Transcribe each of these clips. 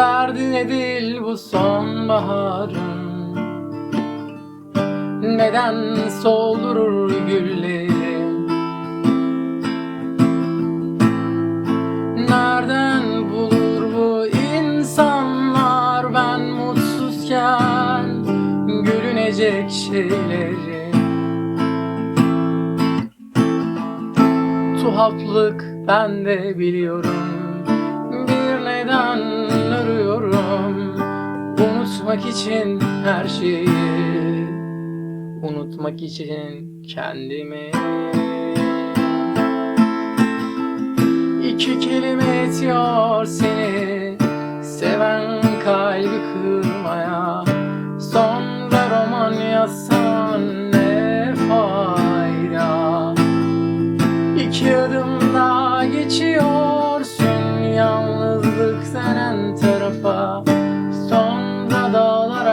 Derdi nedir bu sonbaharın? Neden soldurur gülleri Nereden bulur bu insanlar ben mutsuzken Gülünecek şeyleri? Tuhaflık ben de biliyorum Unutmak için her şeyi Unutmak için kendimi. İki kelime yetiyor seni Seven kalbi kırmaya. Sonra roman yazsan ne fayda? İki adım daha geçiyorsun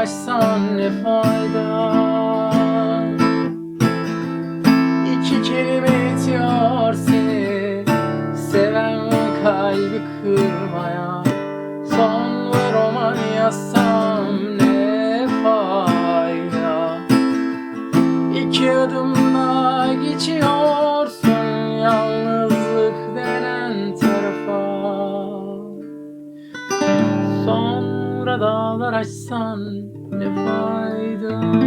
dağlar aşsan ne fayda? İki kelime yetiyor seni. Seven kalbi kırmaya. Son roman yazsam ne fayda? İki adım daha dağlar açsan ne fayda